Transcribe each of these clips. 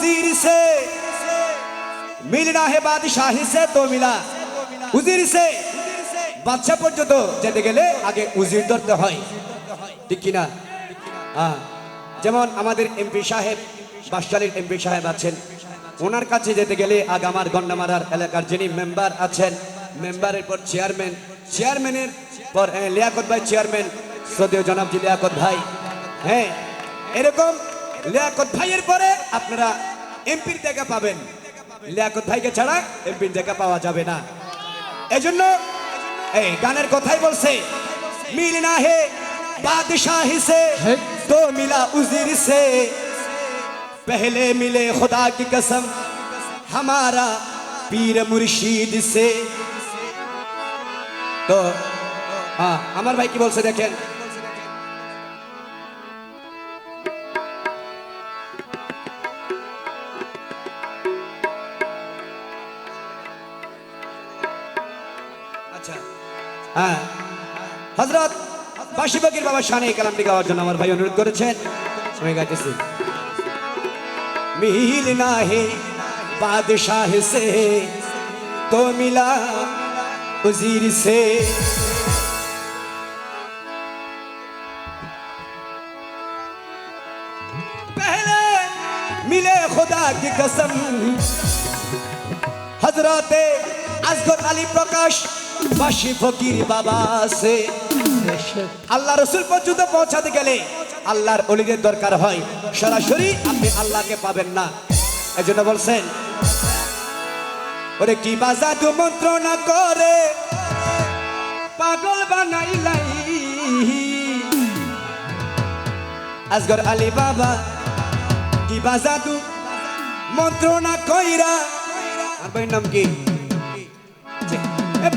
उजीर से मिलना है बादशाही से तो मिला উজির সে বাচ্চা পর্যন্ত যেতে গেলে আগে উজির ধরতে হয় ঠিক কিনা হ্যাঁ যেমন আমাদের এমপি সাহেব বাসচালির এমপি সাহেব আছেন ওনার কাছে যেতে গেলে আগে আমার গন্ডামারার এলাকার যিনি মেম্বার আছেন মেম্বারের পর চেয়ারম্যান চেয়ারম্যানের পর আহ, লিয়াকত ভাই চেয়ারম্যান শ্রদ্ধেয় জনাব জি লিয়াকত ভাই হ্যাঁ এরকম লিয়াকত ভাইয়ের পরে আপনারা এমপির দেখা পাবেন। লিয়াকত ভাইকে ছাড়া এমপির দেখা পাওয়া যাবে না। এজন্য এই গানের কথাই বলছে মিল না হে বাদশাহ সে তো মিলা উজির সে। পহলে মিলে খোদা কি কসম হামারা পীর মুর্শিদ সে। তো আমার ভাই কি বলছে দেখেন? হ্যাঁ হজরত বাসি বকির বাবা শানে এই কালামটি গাওয়ার জন্য আমার ভাই অনুরোধ করেছেন আমি গাইতেছি মিল না হে বাদশাহ সে তো মিলা উজির সে पहले मिले खुदा की कसम হজরতে আসগর আলী প্রকাশ বাসি ফকির বাবা সে আল্লাহ রসুল পর্যন্ত পৌঁছাতে গেলে আল্লাহর অলিদের দরকার হয়। সরাসরি আপনি আল্লাহকে পাবেন না। এজন্য বলছেন, ওরে কি বাজা তু মন্ত্রণা করে? পাগল বানাইলাই। আসগর আলী বাবা, কি বাজা তু মন্ত্রণা কইরা? আর নাম কি?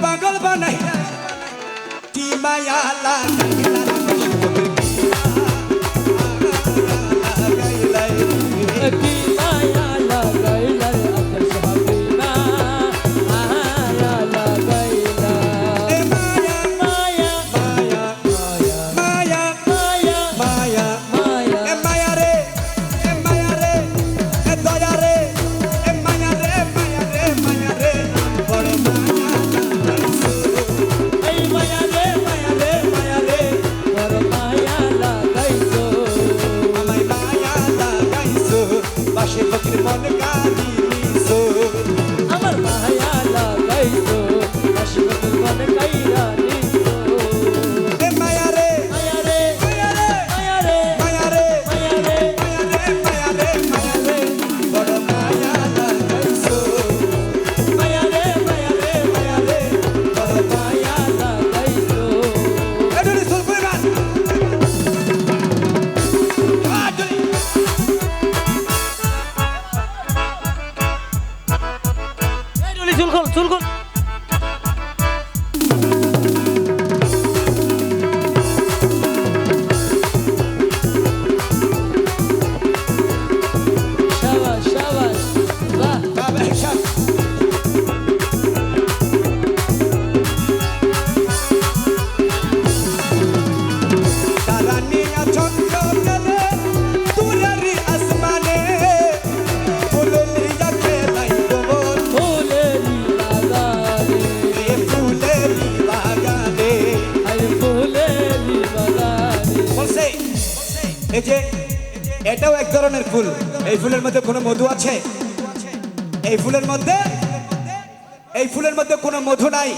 পাগল বানাইলা কি মায়া লাগাইলা চুল খোল চুল খোল। এই যে এটাও এক ধরনের ফুল। এই ফুলের মধ্যে কোনো মধু আছে? এই ফুলের মধ্যে এই ফুলের মধ্যে কোনো মধু নাই।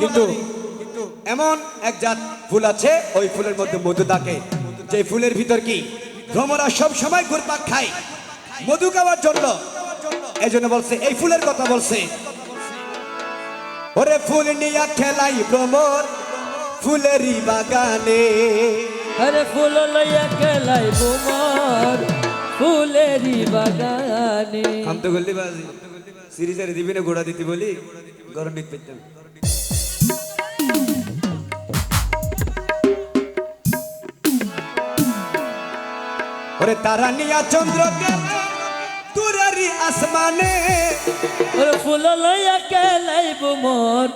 কিন্তু এমন এক জাত ফুল আছে ওই ফুলের মধ্যে মধু থাকে। যে ফুলের ভিতর কি? ভ্রমরা সব সময় ঘুরপাক খায়। মধু খাওয়ার জন্য। এই জন্য বলছে এই ফুলের কথা বলছে। ওরে ফুল নিয়া খেলাই ভ্রমর ফুলেরই বাগানে। আরে ফুল লইয়া খেলাই বোমার ফুলেরই বাগানে আম তো গল্লি বাজি সিরিজারে দিবি না ঘোড়া দিতে বলি গরম দিতে পেতাম ওরে তারা নিয়া চন্দ্রকে তুরারি আসমানে ওরে ফুল লইয়া খেলাইব মোর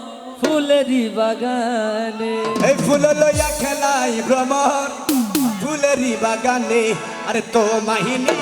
ফুলেরি বাগানে। এই ফুল লইয়া খেলাই ভ্রমণ ফুলেরি বাগানে। আরে তো মাহিনী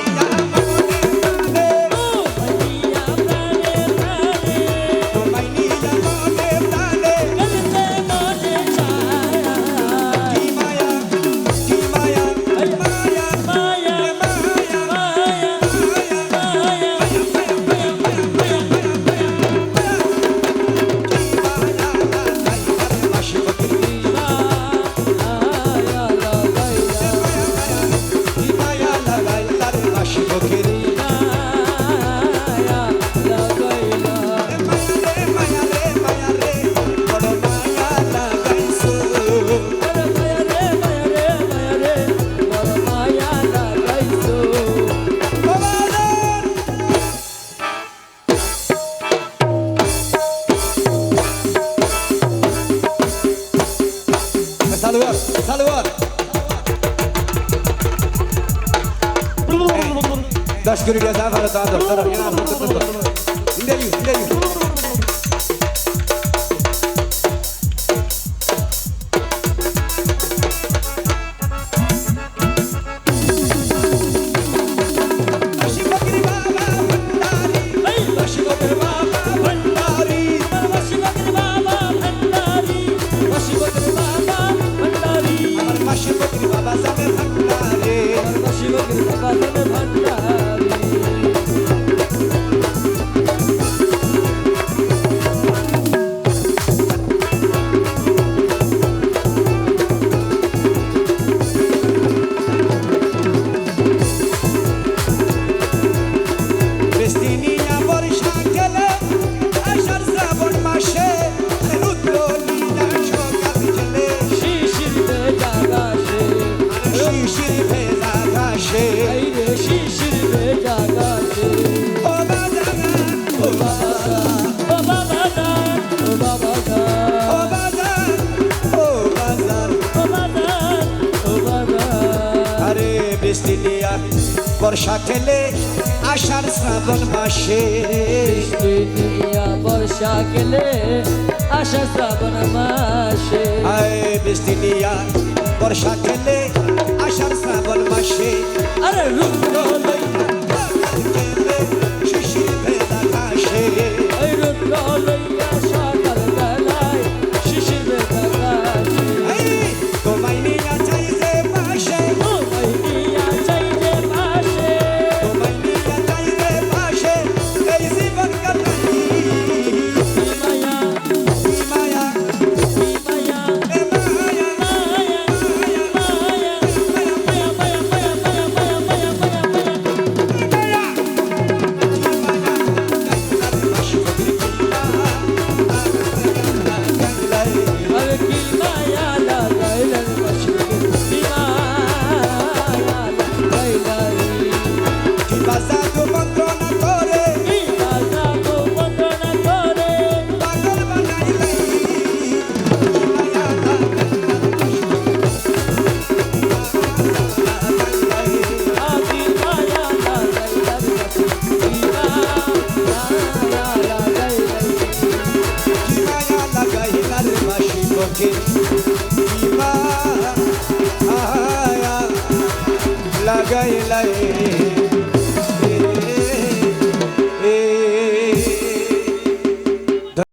اشكرك يا زعفر تعال ترى هنا عم تطلع বর্ষা খেলে আষাঢ় শ্রাবণ মাসে। বর্ষা খেলে আষাঢ় শ্রাবণ মাসে। বৃষ্টি বৃষ্টি বর্ষা খেলে लगाई लाई